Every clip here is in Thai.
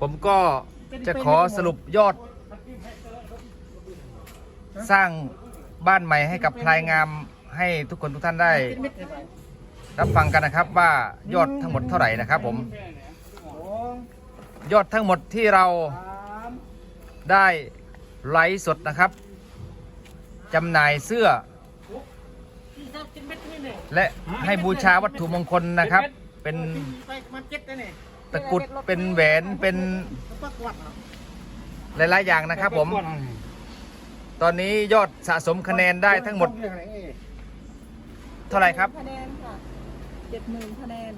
ผมก็จะขอสรุปยอด สร้างบ้านใหม่ให้กับพลายงามให้ทุกคนทุกท่านได้ รับฟังกันนะครับว่ายอดทั้งหมดเท่าไหร่นะครับ ผม ยอดทั้งหมดที่เราได้ไลฟ์สดนะครับจำหน่ายเสื้อ และให้บูชาวัตถุมงคลนะครับ เป็น ตะกรุดเป็นแหวนเป็นหลายๆอย่างนะครับ ผม ตอนนี้ยอดสะสมคะแนนได้ทั้งหมด เท่าไหร่ครับคะแนนค่ะเจ็ดหมื่นคะแนน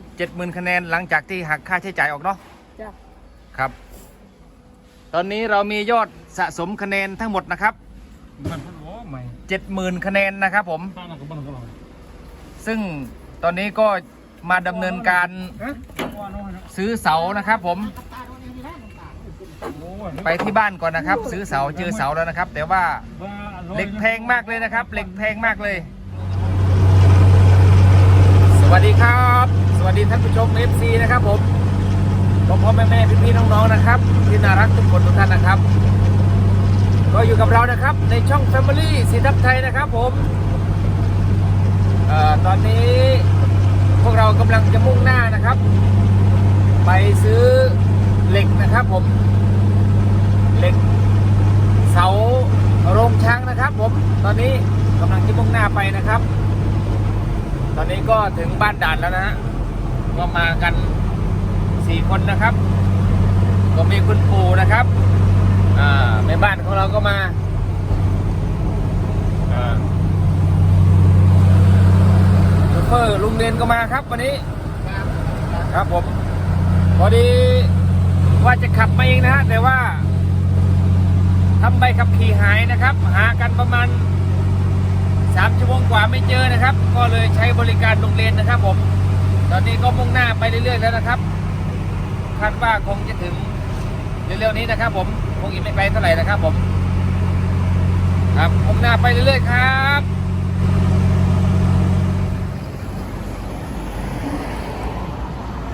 70,000คะแนนหลังจากที่หักค่าใช้จ่ายออกเนาะจ้ะครับ ตอนนี้เรามียอดสะสมคะแนนทั้งหมดนะครับมันพันวอใหม่70,000คะแนนนะครับ ผมตั้งกับบ้านก็ลองซึ่งตอนนี้ก็ มาดำเนินการฮะว่าน้อยนะซื้อเสานะครับ ผมโอ้ยไปที่บ้านก่อนนะครับ ซื้อเสาเจอเสาแล้วนะครับ แต่ว่าเหล็กแพงมากเลยนะครับเหล็กแพงมากเลย สวัสดีครับ สวัสดีท่านผู้ชม FC นะครับ ผมพ่อพ่อแม่แม่พี่พี่ๆน้องๆนะครับ ที่น่ารักทุกคนทุกท่านนะครับ ก็อยู่กับเรานะครับในช่อง Family สีทับไทยนะครับ ผมเอ่อตอนนี้ พวกเรากำลังจะมุ่งหน้านะครับ ไปซื้อเหล็กนะครับผม เหล็ก เสาโรงช้างนะครับ ผม ตอนนี้กำลังจะมุ่งหน้าไปนะครับ ตอนนี้ก็ถึงบ้านด่านแล้วนะฮะก็มากันสี่คนนะครับ ก็มีคุณปู่นะครับ อ่าแม่บ้านของเราก็มาอ่าซูเปอร์ ลุงเดนก็มาครับวันนี้ ครับผม พอดีว่าจะขับมาเองนะฮะแต่ว่าทำใบขับขี่หายนะครับ หากันประมาณสามชั่วโมงกว่าไม่เจอนะครับ ก็เลยใช้บริการโรงเรียนนะครับ ผม ตอนนี้ก็มุ่งหน้าไปเรื่อยๆแล้วนะครับคาดว่าคงจะถึงเร็วๆนี้นะครับ ผมคงอีกไม่ไกลเท่าไหร่นะครับ ผม ครับมุ่งหน้าไปเรื่อยๆครับ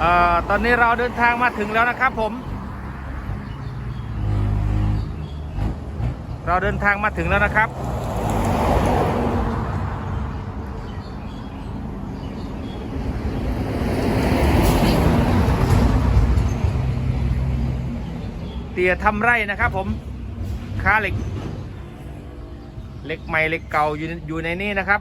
ออตอนนี้เราเดินทางมาถึงแล้วนะครับผม เราเดินทางมาถึงแล้วนะครับ เตียทำไร่นะครับผมค้าเหล็ก เหล็กใหม่เหล็กเก่าอยู่อยู่ในนี้นะครับ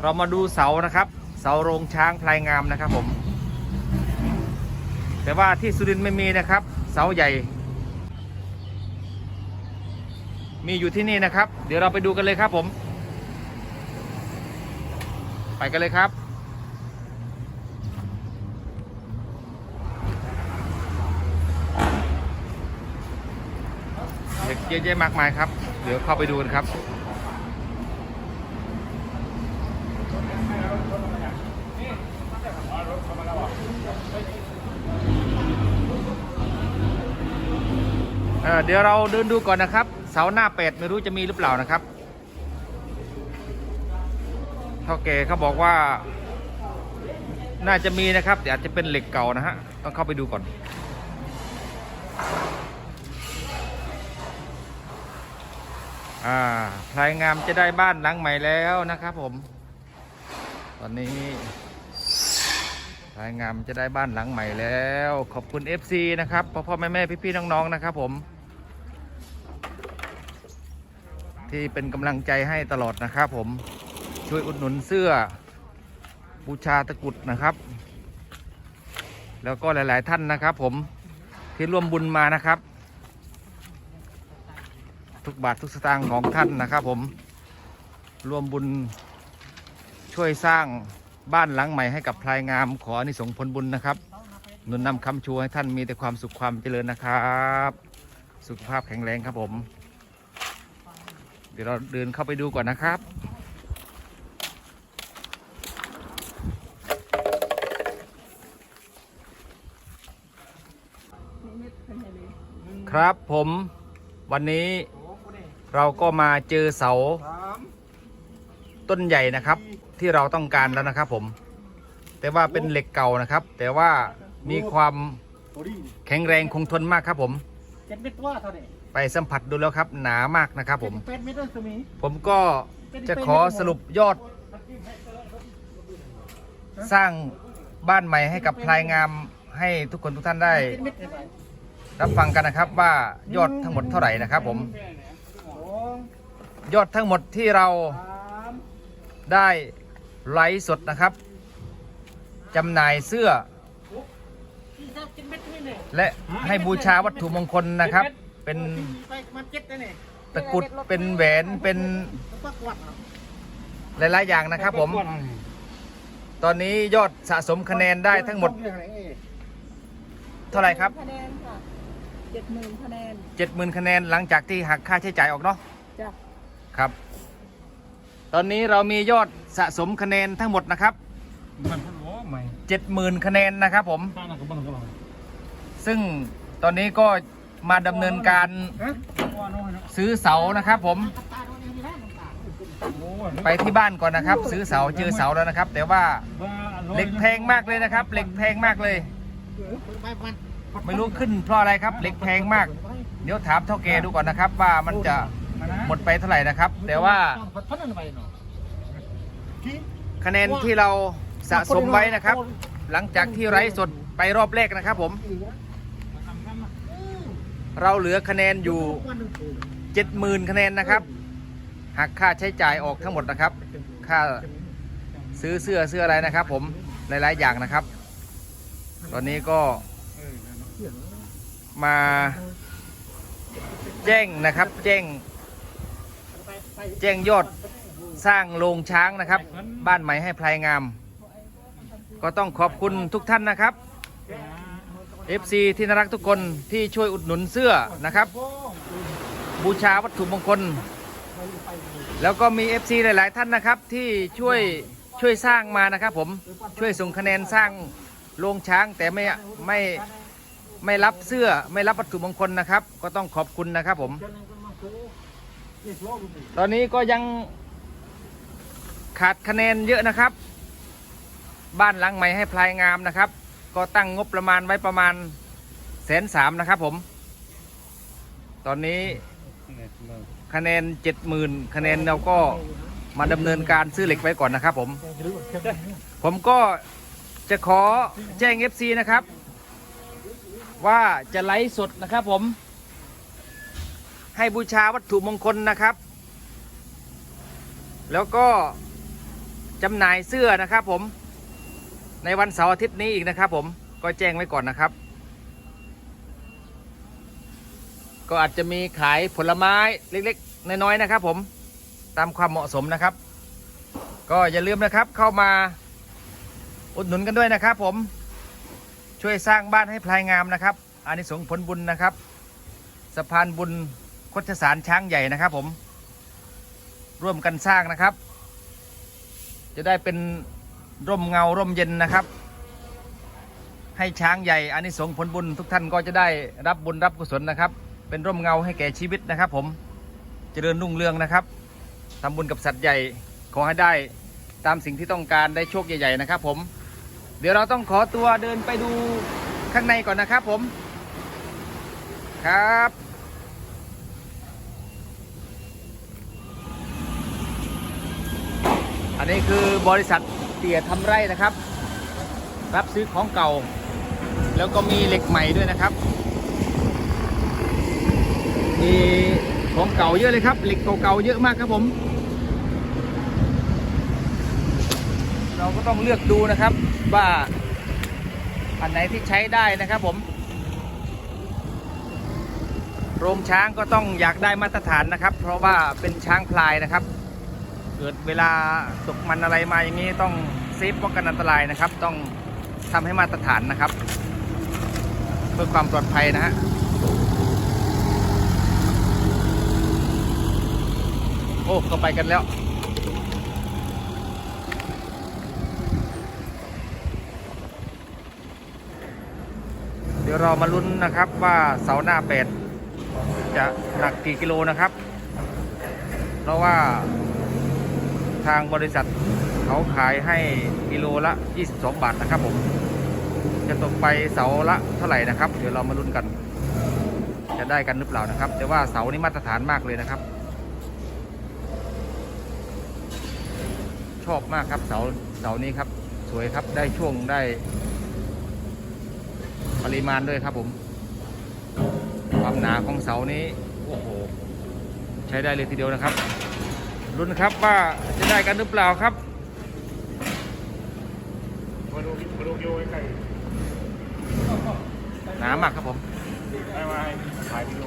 เรามาดูเสานะครับ เสาโรงช้างพลายงามนะครับผม แต่ว่าที่สุรินทร์ไม่มีนะครับ เสาใหญ่ มีอยู่ที่นี่นะครับ เดี๋ยวเราไปดูกันเลยครับผม ไปกันเลยครับเด็กเยอะแยะมากมายครับ เดี๋ยวเข้าไปดูกันครับ เดี๋ยวเราเดินดูก่อนนะครับ เสาหน้าเป็ดไม่รู้จะมีหรือเปล่านะครับเท่าแก่เขาบอกว่า น่าจะมีนะครับแต่อาจจะเป็นเหล็กเก่านะฮะต้องเข้าไปดูก่อน อ่าพลายงามจะได้บ้านหลังใหม่แล้วนะครับผม ตอนนี้พลายงามจะได้บ้านหลังใหม่แล้ว ขอบคุณ FC นะครับพ่อพ่อแม่แม่พี่พี่น้องๆนะครับผม ที่เป็นกำลังใจให้ตลอดนะครับผมช่วยอุดหนุนเสื้อบูชาตะกุดนะครับ แล้วก็หลาย ๆ ท่านนะครับผมที่ร่วมบุญมานะครับ ทุกบาททุกสตางค์ของท่านนะครับผมร่วมบุญช่วยสร้างบ้านหลังใหม่ให้กับพลายงามขออนิสงส์ผลบุญนะครับหนุนนำคำชูให้ท่านมีแต่ความสุขความเจริญนะครับ สุขภาพแข็งแรงครับผม เดี๋ยวเราเดินเข้าไปดูก่อนนะครับ ครับผมวันนี้เราก็มาเจอเสาต้นใหญ่นะครับ ที่เราต้องการแล้วนะครับผม แต่ว่าเป็นเหล็กเก่านะครับ แต่ว่ามีความแข็งแรงคงทนมากครับผมเจ็ดเม็ดว่าเท่าไหร่ ไปสัมผัสดูแล้วครับ หนามากนะครับผม เป็ดเม็ดนั่นสมี ผมก็จะขอสรุปยอด สร้างบ้านใหม่ให้กับพลายงามให้ทุกคนทุกท่านได้เจ็ดเม็ดเท่าไหร่รับฟังกันนะครับว่ายอดทั้งหมดเท่าไหร่นะครับผมสองยอดทั้งหมดที่เราสามได้ไลฟ์สดนะครับจำหน่ายเสื้อสี่สิบเจ็ดเม็ดนี่เนี่ยและให้บูชาวัตถุมงคลนะครับ เป็นไปมาเจ็ดแล้วเนี่ยตะกรุดเป็นแหวนเป็นปักวัดหลายๆอย่างนะครับ ผม ตอนนี้ยอดสะสมคะแนนได้ทั้งหมด เท่าไหร่ครับคะแนนค่ะเจ็ดหมื่นคะแนน70,000คะแนนหลังจากที่หักค่าใช้จ่ายออกเนาะจ้ะครับ ตอนนี้เรามียอดสะสมคะแนนทั้งหมดนะครับมันพันล้อใหม่70,000คะแนนนะครับผมข้างนั้นก็บังก็บังซึ่งตอนนี้ก็ มาดำเนินการซื้อเสานะครับ ผม ไปที่บ้านก่อนนะครับ ซื้อเสาเจอเสาแล้วนะครับ แต่ว่าเหล็กแพงมากเลยนะครับเหล็กแพงมากเลย ไม่รู้ขึ้นเพราะอะไรครับเหล็กแพงมาก เดี๋ยวถามเท่าแกดูก่อนนะครับ ว่ามันจะหมดไปเท่าไหร่นะครับ แต่ว่าคะแนนที่เราสะสมไว้นะครับ หลังจากที่ไร้สดไปรอบแรกนะครับผม เราเหลือคะแนนอยู่ 70,000 คะแนนนะครับหักค่าใช้จ่ายออกทั้งหมดนะครับ ค่าซื้อเสื้อเสื้ออะไรนะครับ ผมหลายๆอย่างนะครับ ตอนนี้ก็มาแจ้งนะครับ แจ้ง แจ้งยอดสร้างโรงช้างนะครับ บ้านใหม่ให้พลายงาม ก็ต้องขอบคุณทุกท่านนะครับ FC ที่น่ารักทุกคนที่ช่วยอุดหนุนเสื้อนะครับ บูชาวัตถุมงคล แล้วก็มี FC หลาย ๆ ท่านนะครับที่ช่วยช่วยสร้างมานะครับ ผมช่วยส่งคะแนนสร้างโรงช้างแต่ไม่ไม่ไม่รับเสื้อไม่รับวัตถุมงคลนะครับ ก็ต้องขอบคุณนะครับผม ตอนนี้ก็ยังขาดคะแนนเยอะนะครับ บ้านหลังใหม่ให้พลายงามนะครับ ก็ตั้งงบประมาณไว้ประมาณแสนสามนะครับผม ตอนนี้คะแนนเจ็ดหมื่นคะแนนเราก็มาดำเนินการซื้อเหล็กไว้ก่อนนะครับผม ผมก็จะขอแจ้ง FC นะครับ ว่าจะไลฟ์สดนะครับผม ให้บูชาวัตถุมงคลนะครับ แล้วก็จำหน่ายเสื้อนะครับผม ในวันเสาร์อาทิตย์นี้อีกนะครับ ผมก็แจ้งไว้ก่อนนะครับ ก็อาจจะมีขายผลไม้เล็กๆ น้อยๆนะครับ ผมตามความเหมาะสมนะครับ ก็อย่าลืมนะครับเข้ามาอุดหนุนกันด้วยนะครับ ผมช่วยสร้างบ้านให้พลายงามนะครับอานิสงส์ผลบุญนะครับ สะพานบุญคดสารช้างใหญ่นะครับ ผม ร่วมกันสร้างนะครับ จะได้เป็น ร่มเงาร่มเย็นนะครับ ให้ช้างใหญ่อานิสงส์ผลบุญทุกท่านก็จะได้รับบุญรับกุศลนะครับ เป็นร่มเงาให้แก่ชีวิตนะครับ ผมเจริญรุ่งเรืองนะครับทำบุญกับสัตว์ใหญ่ขอให้ได้ตามสิ่งที่ต้องการได้โชคใหญ่ ๆ นะครับ ผม เดี๋ยวเราต้องขอตัวเดินไปดูข้างในก่อนนะครับ ผมครับ อันนี้คือบริษัท เตี่ยทำไร่นะครับ รับซื้อของเก่า แล้วก็มีเหล็กใหม่ด้วยนะครับ มีของเก่าเยอะเลยครับ เหล็กเก่าๆเยอะมากครับผม เราก็ต้องเลือกดูนะครับว่าอันไหนที่ใช้ได้นะครับผม โรงช้างก็ต้องอยากได้มาตรฐานนะครับ เพราะว่าเป็นช้างพลายนะครับ เกิดเวลาตกมันอะไรมาอย่างนี้ต้องเซฟป้องกันอันตรายนะครับ ต้องทำให้มาตรฐานนะครับ เพื่อความปลอดภัยนะฮะโอ้เข้าไปกันแล้วเดี๋ยวเรามาลุ้นนะครับว่าเสาหน้าเป็ดจะหนักกี่กิโลนะครับ เพราะว่า ทางบริษัทเขาขายให้กิโลละ 22 บาทนะครับผม จะตกไปเสาละเท่าไหร่นะครับ เดี๋ยวเรามาลุ้นกัน จะได้กันหรือเปล่านะครับ แต่ว่าเสานี้มาตรฐานมากเลยนะครับ ชอบมากครับเสาเสานี้ครับ สวยครับได้ช่วงได้ ปริมาณด้วยครับผม ความหนาของเสานี้โอ้โหใช้ได้เลยทีเดียวนะครับ ลุ้นครับว่าจะได้กันหรือเปล่าครับมาดูมาดูโยใกล้หนามากครับผมๆได้มาถ่ายวิดีโอ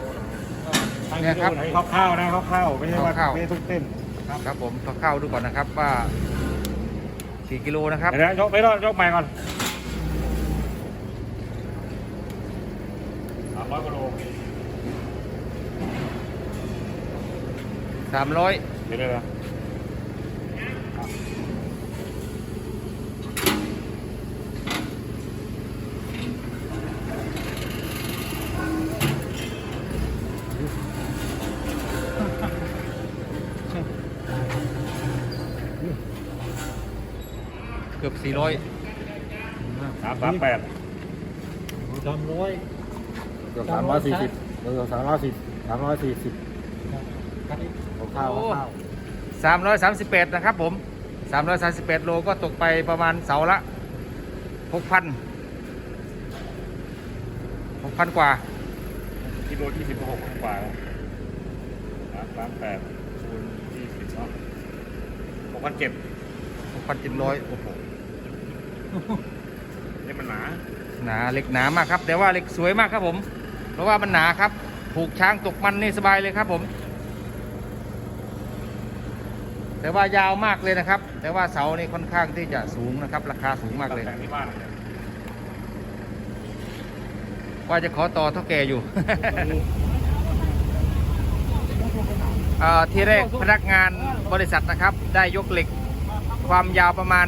เนี่ยครับคร่าวๆนะคร่าวๆไม่ใช่ว่าคร่าวๆไม่ได้ทุกเต้นครับผมเข้าๆดูก่อนนะครับว่ากี่กิโลนะครับเดี๋ยวนะยกไม่รอดยกใหม่ก่อนสามร้อยกิโลสามร้อย เดี๋ยวเดี๋ยวนะเกือบสี่ร้อยสามสามแปดสามร้อยเกือบสามร้อยสี่สิบเกือบสามร้อยสี่สามร้อยสี่สิบ ข้าวข้าวสามร้อยสามสิบแปดนะครับผมสามร้อยสามสิบแปดโลก็ตกไปประมาณเสาละหกพันหกพันกว่ากิโลยี่สิบหกกว่าสามสามแปดคูณยี่สิบเนาะหกพันเจ็ดหกพันเจ็ดร้อยโอ้โหนี่มันหนาหนาเหล็กหนามากครับ แต่ว่าเหล็กสวยมากครับผม เพราะว่ามันหนาครับ ผูกช้างตกมันนี่สบายเลยครับผม แต่ว่ายาวมากเลยนะครับ แต่ว่าเสานี่ค่อนข้างที่จะสูงนะครับ ราคาสูงมากเลย แต่งที่บ้านเนี่ยว่าจะขอต่อเท่าแก่อยู่ เอ่อที่แรกพนักงานบริษัทนะครับ ได้ยกเหล็กความยาวประมาณ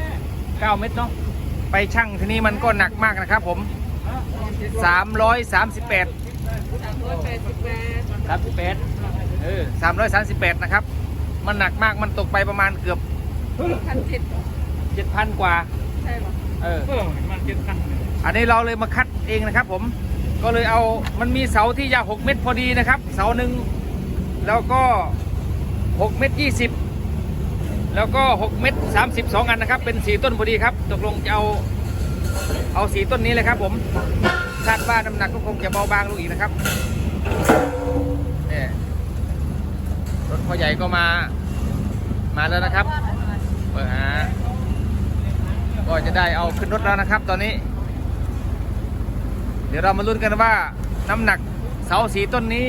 9 เมตรเนาะไปชั่งทีนี้มันก็หนักมากนะครับผม 338 สามร้อยแปดสิบแปด38เออ338นะครับ มันหนักมากมันตกไปประมาณเกือบพันเจ็ด7,000กว่า ใช่ปะเออเออมันเจ็ดพันอันนี้เราเลยมาคัดเองนะครับ ผม ก็เลยเอามันมีเสาที่ยาว6เมตรพอดีนะครับ เสาหนึ่งแล้วก็6เมตร20แล้วก็6เมตร30สองอันนะครับ เป็นสีต้นพอดีครับ ตกลงจะเอาเอาสีต้นนี้เลยครับผมคาดว่าน้ำหนักก็คงจะเบาบางลงอีกนะครับเนี่ย รถพ่อใหญ่ก็มา มาแล้วนะครับเปิดหาก็จะได้เอาขึ้นรถแล้วนะครับตอนนี้ เดี๋ยวเรามาลุ้นกันว่าน้ำหนักเสาสีต้นนี้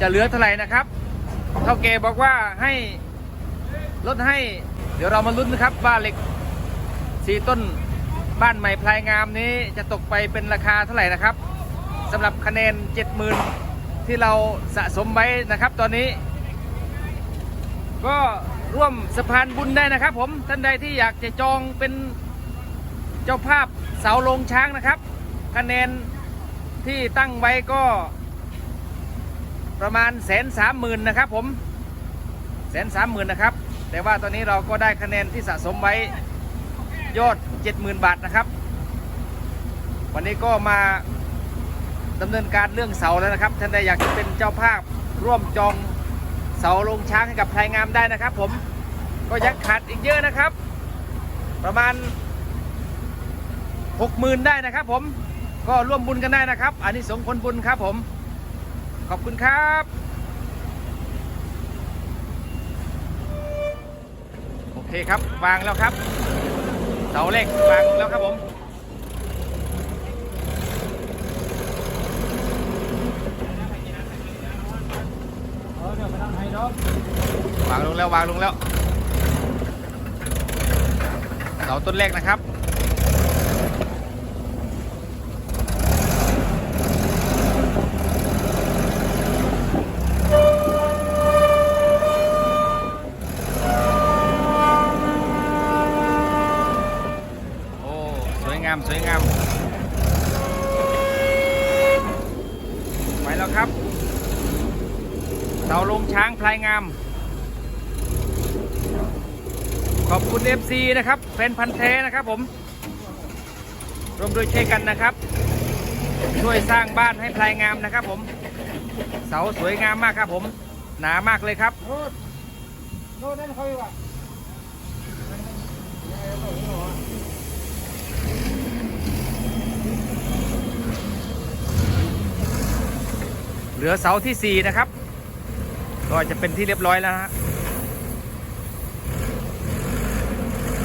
จะเหลือเท่าไหร่นะครับเท่าเกบอกว่าให้ลดให้ เดี๋ยวเรามาลุ้นนะครับว่าเหล็กสีต้นบ้านใหม่พลายงามนี้จะตกไปเป็นราคาเท่าไหร่นะครับสำหรับคะแนน 70,000 ที่เราสะสมไว้นะครับตอนนี้ ก็ร่วมสะพานบุญได้นะครับ ผมท่านใดที่อยากจะจองเป็นเจ้าภาพเสาลงช้างนะครับ คะแนนที่ตั้งไว้ก็ ประมาณแสนสามหมื่นนะครับ ผมแสนสามหมื่นนะครับ แต่ว่าตอนนี้เราก็ได้คะแนนที่สะสมไว้ยอดเจ็ดหมื่นบาทนะครับ วันนี้ก็มา ดำเนินการเรื่องเสาแล้วนะครับท่านใดอยากจะเป็นเจ้าภาพร่วมจองเสาลงช้างให้กับพลายงามได้นะครับ ผมก็ยังขาดอีกเยอะนะครับ ประมาณหกหมื่นได้นะครับ ผมก็ร่วมบุญกันได้นะครับ อันนี้สงส์ผลบุญครับผม ขอบคุณครับโอเคครับวางแล้วครับเสาเหล็กวางแล้วครับผม เออเดี๋ย วางลงแล้ววางลงแล้วเสาต้นแรกนะครับ โอ้ สวยงาม สวยงาม ไปแล้วครับ เสาลงช้างพลายงาม ขอบคุณ FC นะครับแฟนพันธ์แท้นะครับผมร่วมด้วยช่วยกันนะครับ ช่วยสร้างบ้านให้พลายงามนะครับผม เสาสวยงามมากครับผม หนามากเลยครับโน้ตโน้ตนั่นเขาอยู่อะเหลือเสาที่ 4 นะครับ ก็จะเป็นที่เรียบร้อยแล้วนะฮะ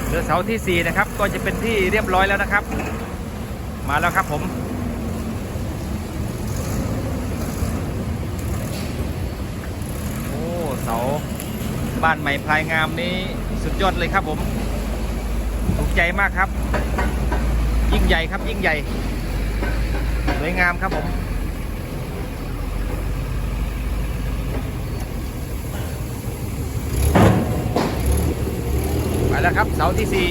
เหลือเสาที่ 4 นะครับ ก็จะเป็นที่เรียบร้อยแล้วนะครับ มาแล้วครับผม โอ้เสาบ้านใหม่พลายงามนี้สุดยอดเลยครับผมถูกใจมากครับ ยิ่งใหญ่ครับยิ่งใหญ่สวยงามครับผม แล้วครับเสาที่สี่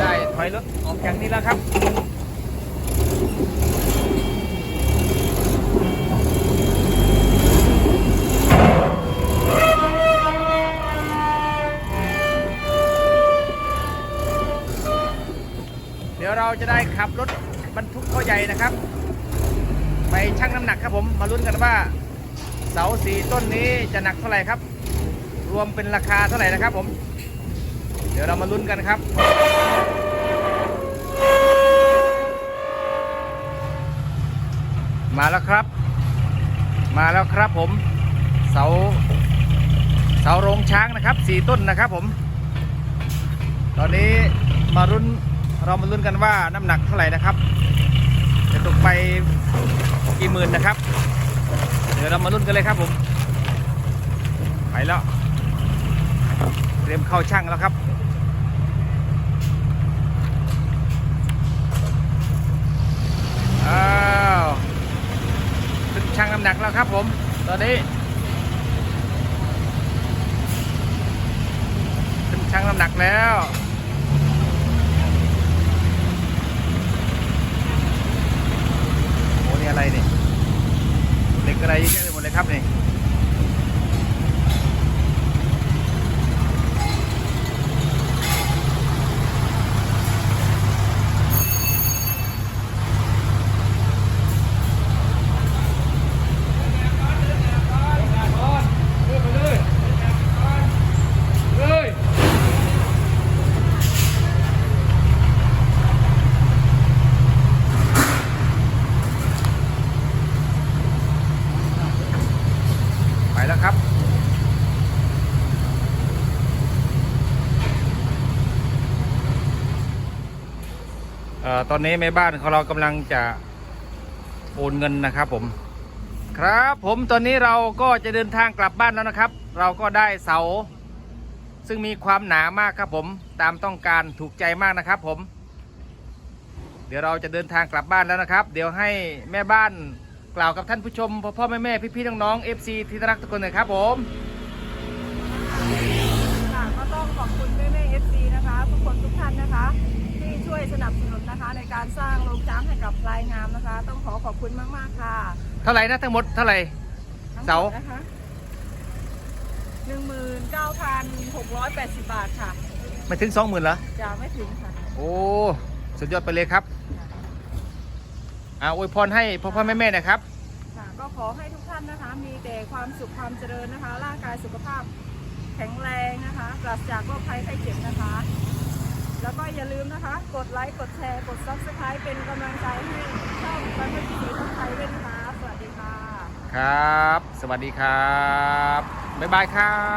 ได้ถอยรถออกจากนี้แล้วครับเดี๋ยวเราจะได้ขับรถบรรทุกข้อใหญ่นะครับ ไปชั่งน้ำหนักครับผมมาลุ้นกันว่า เสาสี่ต้นนี้จะหนักเท่าไหร่ครับ รวมเป็นราคาเท่าไหร่นะครับผม เดี๋ยวเรามาลุ้นกันครับมาแล้วครับ มาแล้วครับผม เสา เสาโรงช้างนะครับสี่ต้นนะครับผม ตอนนี้มารุ้นเรามาลุ้นกันว่าน้ำหนักเท่าไหร่นะครับ จะตกไปกี่หมื่นนะครับ เดี๋ยวเรามาลุ้นกันเลยครับผม ไปแล้ว เตรียมเข้าช่างแล้วครับอ้าวขึ้นช่างน้ำหนักแล้วครับผม ตอนนี้ขึ้นช่างน้ำหนักแล้วโอ้นี่อะไรนี่เหล็กอะไรเยอะแยะไปหมดเลยครับนี่ ตอนนี้แม่บ้านของเรากำลังจะโอนเงินนะครับผม ครับผมตอนนี้เราก็จะเดินทางกลับบ้านแล้วนะครับ เราก็ได้เสา ซึ่งมีความหนามากครับผมตามต้องการถูกใจมากนะครับผม เดี๋ยวเราจะเดินทางกลับบ้านแล้วนะครับ เดี๋ยวให้แม่บ้านกล่าวกับท่านผู้ชมพ่อพ่อแม่แม่พี่พี่น้องน้องๆ FC ที่รักทุกคนหน่อยครับผมค่ะก็ต้องขอบคุณแม่แม่เอฟซีนะคะ ทุกคนทุกท่านนะคะ ช่วยสนับสนุนนะคะ ในการสร้างโรงช้างให้กับพลายงามนะคะ ต้องขอขอบคุณมากๆค่ะเท่าไหร่นะทั้งหมดเท่าไหร่ ทั้งหมดเสานะคะหนึ่งหมื่นเก้าพันหกร้อยแปดสิบบาทค่ะไม่ถึงสองหมื่นเหรอ จะไม่ถึงค่ะ โอ้ สุดยอดไปเลยครับอ่าอวยพรให้พ่อพ่อแม่แม่นะครับ ค่ะก็ขอให้ทุกท่านนะคะ มีแต่ความสุขความเจริญนะคะ ร่างกายสุขภาพแข็งแรงนะคะ ปราศจากโรคภัยไข้เจ็บนะคะ แล้วก็อย่าลืมนะคะ กดไลค์ กดแชร์ กด subscribe เป็นกำลังใจให้ช่องบันเทิงทีวีทั้งไทยด้วยนะคะ สวัสดีค่ะ ครับ สวัสดีครับ บ๊ายบายครับ